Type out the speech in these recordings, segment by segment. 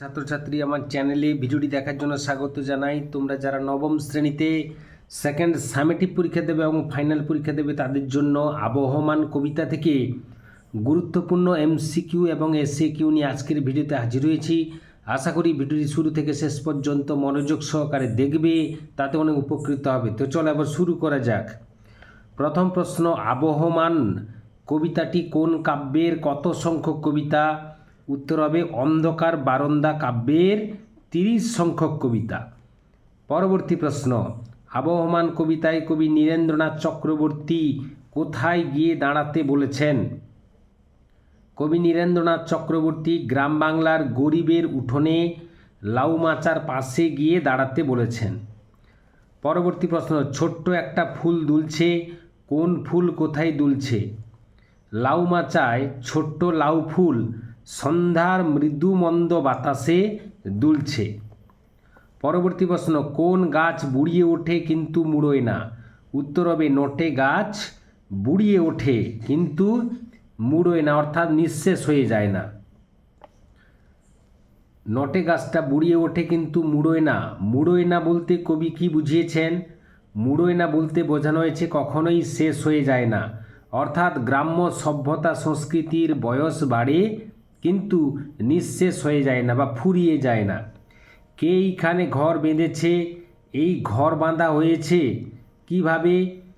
ছাত্রছাত্রী আমার চ্যানেলে ভিডিওটি দেখার জন্য স্বাগত জানাই। তোমরা যারা নবম শ্রেণীতে সেকেন্ড সামেটিভ পরীক্ষা দেবে এবং ফাইনাল পরীক্ষা দেবে, তাদের জন্য আবহমান কবিতা থেকে গুরুত্বপূর্ণ এমসিকিউ এবং এসএ কিউ নিয়ে আজকের ভিডিওতে হাজির হয়েছি। আশা করি ভিডিওটি শুরু থেকে শেষ পর্যন্ত মনোযোগ সহকারে দেখবে, তাতে অনেক উপকৃত হবে। তো চলো এবার শুরু করা যাক। প্রথম প্রশ্ন, আবহমান কবিতাটি কোন কাব্যের কত সংখ্যক কবিতা? উত্তর হবে অন্ধকার বারন্দা কাব্যের তিরিশ সংখ্যক কবিতা। পরবর্তী প্রশ্ন, আবহমান কবিতায় কবি নীরেন্দ্রনাথ চক্রবর্তী কোথায় গিয়ে দাঁড়াতে বলেছেন? কবি নীরেন্দ্রনাথ চক্রবর্তী গ্রাম বাংলার গরিবের উঠোনে লাউমাচার পাশে গিয়ে দাঁড়াতে বলেছেন। পরবর্তী প্রশ্ন, ছোট্ট একটা ফুল দুলছে, কোন ফুল কোথায় দুলছে? লাউমাচায় ছোট্ট লাউ ফুল সন্ধ্যার মৃদু মন্দ বাতাসে দুলছে। পরবর্তী প্রশ্ন, কোন গাছ বুড়িয়ে ওঠে কিন্তু মুড়োয় না? উত্তর হবে, নটে গাছ বুড়িয়ে ওঠে কিন্তু মুড়োয় না, অর্থাৎ নিঃশেষ হয়ে যায় না। নটে গাছটা বুড়িয়ে ওঠে কিন্তু মুড়োয় না। মুড়োয় না বলতে কবি কি বুঝিয়েছেন? মুড়োয় না বলতে বোঝানো হয়েছে কখনোই শেষ হয়ে যায় না। অর্থাৎ গ্রাম্য সভ্যতা সংস্কৃতির বয়স বাড়ে কিন্তু নিঃশেষ হয়ে যায় না বা ফুরিয়ে যায় না। কে এইখানে ঘর বেঁধেছে? এই ঘর বাঁধা হয়েছে। কীভাবে?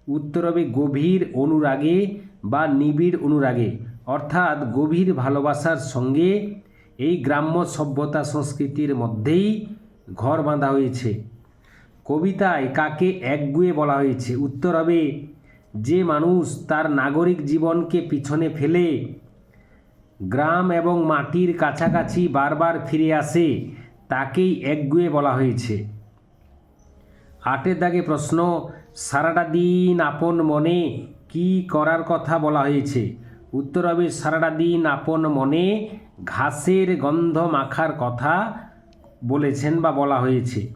উত্তর হবে গভীর অনুরাগে বা নিবিড় অনুরাগে। অর্থাৎ গভীর ভালোবাসার সঙ্গে এই গ্রাম্য সভ্যতা সংস্কৃতির মধ্যেই ঘর বাঁধা হয়েছে। কবিতায় কাকে একগুয়ে বলা হয়েছে? উত্তর হবে যে মানুষ তার নাগরিক জীবনকে পিছনে ফেলে গ্রাম এবং মাটির কাছাকাছি বারবার ফিরে আসে, তাকেই একগুয়ে বলা হয়েছে। আটের দাগে প্রশ্ন, সারাটা দিন আপন মনে কি করার কথা বলা হয়েছে? উত্তর হবে, সারাটা দিন আপন মনে ঘাসের গন্ধ মাখার কথা বলেছেন বা বলা হয়েছে।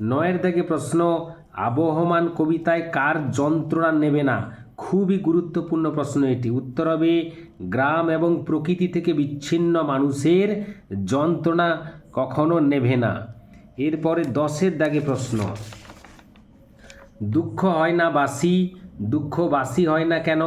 নয়ের দাগে প্রশ্ন, আবহমান কবিতায় কার যন্ত্রণা নেবে না? খুবই গুরুত্বপূর্ণ প্রশ্ন এটি। উত্তর হবে, গ্রাম এবং প্রকৃতি থেকে বিচ্ছিন্ন মানুষের যন্ত্রণা কখনো নেবে না। এরপরে দশের দাগে প্রশ্ন। দুঃখ হয় না বাসি, দুঃখ বাসি হয় না কেন?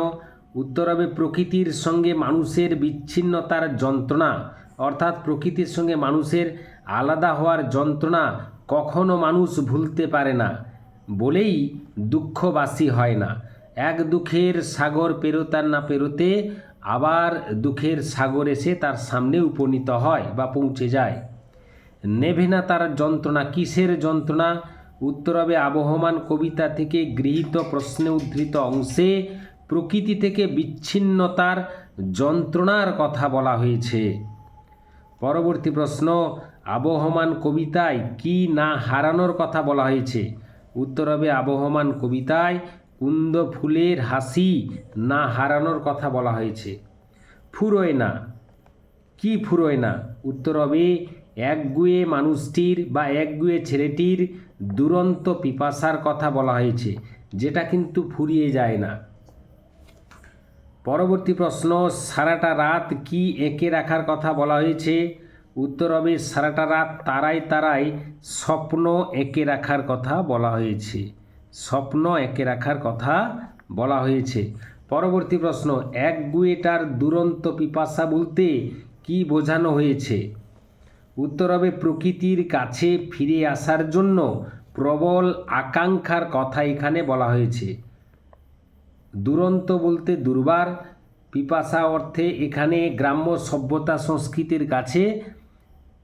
উত্তর হবে, প্রকৃতির সঙ্গে মানুষের বিচ্ছিন্নতার যন্ত্রণা, অর্থাৎ প্রকৃতির সঙ্গে মানুষের আলাদা হওয়ার যন্ত্রণা কখনো মানুষ ভুলতে পারে না। বলেই দুঃখবাসী হয় না। এক দুঃখের সাগর পেরোতার না পেরোতে আবার দুঃখের সাগর এসে তার সামনে উপনীত হয় বা পৌঁছে যায়। নেভে না তার যন্ত্রণা, কিসের যন্ত্রণা? উত্তর হবে আবহমান কবিতা থেকে গৃহীত প্রশ্নে উদ্ধৃত অংশে প্রকৃতি থেকে বিচ্ছিন্নতার যন্ত্রণার কথা বলা হয়েছে। পরবর্তী প্রশ্ন, আবহমান কবিতায় কি না হারানোর কথা বলা হয়েছে? উত্তর হবে আবহমান কবিতায় কুন্দ ফুলের হাসি না হারানোর কথা বলা হয়েছে। ফুরোয় না। কি ফুরোয় না? উত্তর হবে, একগুয়ে মানুষটির বা একগুয়ে ছেলেটির দুরন্ত পিপাসার কথা বলা হয়েছে, যেটা কিন্তু ফুরিয়ে যায় না। পরবর্তী প্রশ্ন, সারাটা রাত কি এঁকে রাখার কথা বলা হয়েছে? উত্তর হবে, সারাটা রাত তারাই তারাই স্বপ্ন এঁকে রাখার কথা বলা হয়েছে। স্বপ্ন এঁকে রাখার কথা বলা হয়েছে। পরবর্তী প্রশ্ন, এক গুয়েটার দুরন্ত পিপাসা বলতে কি বোঝানো হয়েছে? উত্তর হবে, প্রকৃতির কাছে ফিরে আসার জন্য প্রবল আকাঙ্ক্ষার কথা এখানে বলা হয়েছে। দুরন্ত বলতে দুর্বার, পিপাসা অর্থে এখানে গ্রাম্য সভ্যতা সংস্কৃতির কাছে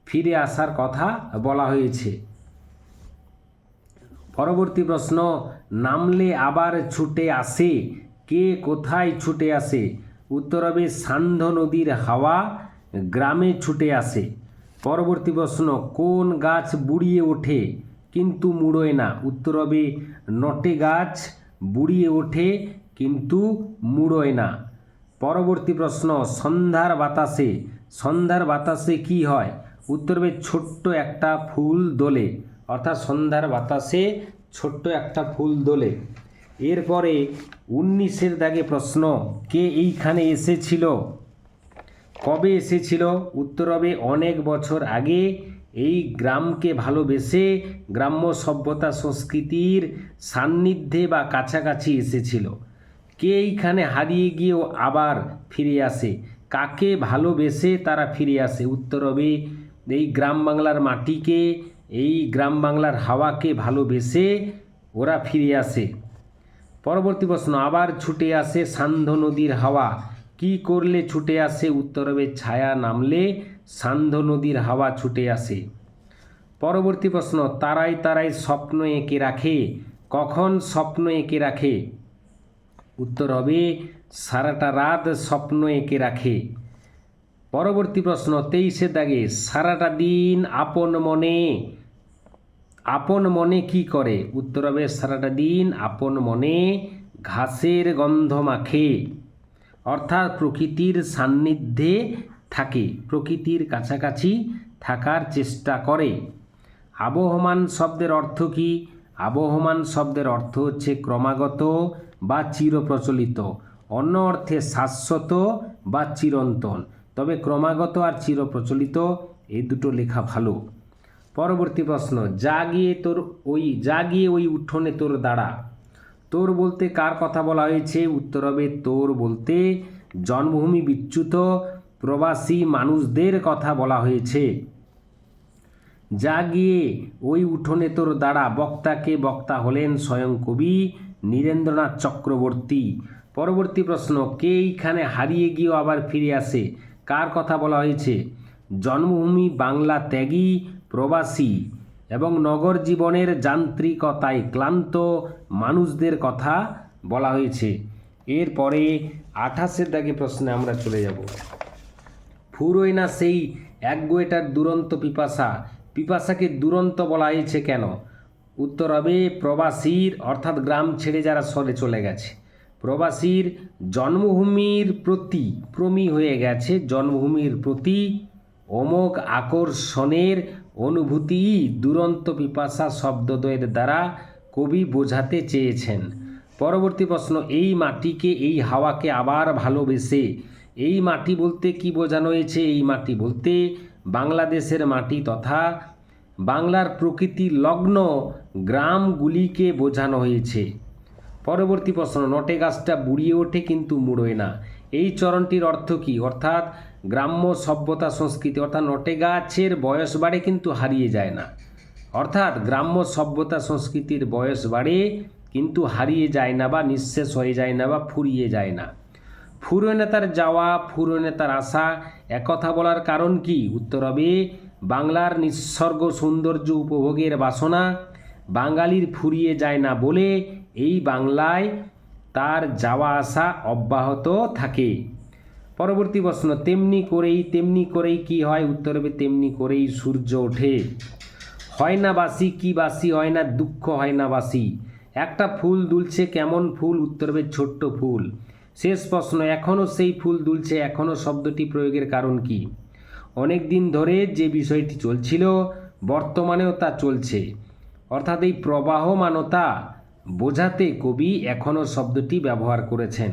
ফিরে আসার কথা বলা হয়েছে। পরবর্তী প্রশ্ন, নামলে আবার ছুটে আসে? কে কোথায় ছুটে আসে? উত্তর হবে, সান্ধ্য নদীর হাওয়া গ্রামে ছুটে আসে। পরবর্তী প্রশ্ন, কোন গাছ বুড়িয়ে ওঠে? কিন্তু মুড়োয় না। উত্তর হবে, নটে গাছ বুড়িয়ে ওঠে, কিন্তু মুড়োয় না। পরবর্তী প্রশ্ন, সন্ধ্যার বাতাসে সন্ধ্যার বাতাসে কি হয়? উত্তর হবে, ছোট্ট একটা ফুল দোলে। অর্থাৎ সন্ধ্যার বাতাসে ছোট্ট একটা ফুল দোলে। এরপরে উনিশের দাগে প্রশ্ন, কে এইখানে এসেছিল? কবে এসেছিল? উত্তর হবে, অনেক বছর আগে এই গ্রামকে ভালোবেসে গ্রাম্য সভ্যতা সংস্কৃতির সান্নিধ্যে বা কাছাকাছি এসেছিল। কে এইখানে হারিয়ে গিয়েও আবার ফিরে আসে? কাকে ভালোবেসে তারা ফিরে আসে? উত্তর হবে, এই গ্রাম বাংলার মাটিকে এই গ্রাম বাংলার হাওয়াকে ভালোবেসে ওরা ফিরে আসে। পরবর্তী প্রশ্ন, আবার ছুটে আসে সান্ধ্য নদীর হাওয়া। কি করলে ছুটে আসে? উত্তর হবে ছায়া নামলে সান্ধ্য নদীর হাওয়া ছুটে আসে। পরবর্তী প্রশ্ন তারাই তারাই স্বপ্ন এঁকে রাখে। কখন স্বপ্ন এঁকে রাখে? উত্তর হবে সারাটা রাত স্বপ্ন এঁকে রাখে। পরবর্তী প্রশ্ন, তেইশে দাগে, সারাটা দিন আপন মনে আপন মনে কি করে? উত্তর হবে সারাটা দিন আপন মনে ঘাসের গন্ধ মাখে। অর্থাৎ প্রকৃতির সান্নিধ্যে থাকে, প্রকৃতির কাছাকাছি থাকার চেষ্টা করে। আবহমান শব্দের অর্থ কি? আবহমান শব্দের অর্থ হচ্ছে ক্রমাগত বা চিরপ্রচলিত, অন্য অর্থে শাশ্বত বা চিরন্তন। তবে ক্রমাগত আর চিরপ্রচলিত এই দুটো লেখা ভালো। পরবর্তী প্রশ্ন যা গিয়ে তোর ওই যা গিয়ে ওই উঠোনে তোর দাঁড়া। তোর বলতে কার কথা বলা হয়েছে? উত্তর হবে তোর বলতে জন্মভূমি বিচ্যুত প্রবাসী মানুষদের কথা বলা হয়েছে। যা গিয়ে ওই উঠোনে তোর দাঁড়া। বক্তাকে বক্তা হলেন স্বয়ং কবি নীরেন্দ্রনাথ চক্রবর্তী। পরবর্তী প্রশ্ন, কে এইখানে হারিয়ে গিয়েও আবার ফিরে আসে? কার কথা বলা হয়েছে? জন্মভূমি বাংলা ত্যাগী প্রবাসী এবং নগর জীবনের যান্ত্রিকতায় ক্লান্ত মানুষদের কথা বলা হয়েছে। এরপরে আঠাশের দাগে প্রশ্নে আমরা চলে যাব। ফুরোয় না সেই এক গোয়েটার দুরন্ত পিপাসা, পিপাসাকে দুরন্ত বলা হয়েছে কেন? উত্তর হবে, প্রবাসীর, অর্থাৎ গ্রাম ছেড়ে যারা সরে চলে গেছে। প্রবাসীর জন্মভূমির প্রতি প্রমী হয়ে গেছে, জন্মভূমির প্রতি অমোঘ আকর্ষণের অনুভূতি দুরন্ত পিপাসা শব্দদ্বয়ের দ্বারা কবি বোঝাতে চেয়েছেন। পরবর্তী প্রশ্ন, এই মাটিকে, এই হাওয়াকে আবার ভালোবেসে, এই মাটি বলতে কি বোঝানো হয়েছে? এই মাটি বলতে বাংলাদেশের মাটি তথা বাংলার প্রকৃতি লগ্ন গ্রামগুলিকে বোঝানো হয়েছে। পরবর্তী প্রশ্ন নটে গাছটা বুড়িয়ে ওঠে কিন্তু মুড়োয় না। এই চরণটির অর্থ কী? অর্থাৎ গ্রাম্য সভ্যতা সংস্কৃতি, অর্থাৎ নটে গাছের বয়স বাড়ে কিন্তু হারিয়ে যায় না। অর্থাৎ গ্রাম্য সভ্যতা সংস্কৃতির বয়স বাড়ে কিন্তু হারিয়ে যায় না বা নিঃশেষ হয়ে যায় না বা ফুরিয়ে যায় না। ফুরনে তার যাওয়া ফুরনে তার আসা একথা বলার কারণ কি? উত্তর হবে, বাংলার নিঃসর্গ সৌন্দর্য উপভোগের বাসনা, বাঙালির ফুরিয়ে যায় না বলে এই বাংলায় তার যাওয়া আসা অব্যাহত থাকে। পরবর্তী প্রশ্ন, তেমনি করেই তেমনি করেই কি হয়? উত্তর হবে, তেমনি করেই সূর্য ওঠে। হয় না বাসি, কি বাসি হয় না, দুঃখ হয় না বাসি। একটা ফুল দুলছে কেমন ফুল? উত্তর হবে, ছোট্ট ফুল। শেষ প্রশ্ন এখনও সেই ফুল দুলছে এখনও শব্দটি প্রয়োগের কারণ কি? অনেক দিন ধরে যে বিষয়টি চলছিল, বর্তমানেও তা চলছে। অর্থাৎ এই প্রবাহমানতা বোঝাতে কবি এখনও শব্দটি ব্যবহার করেছেন।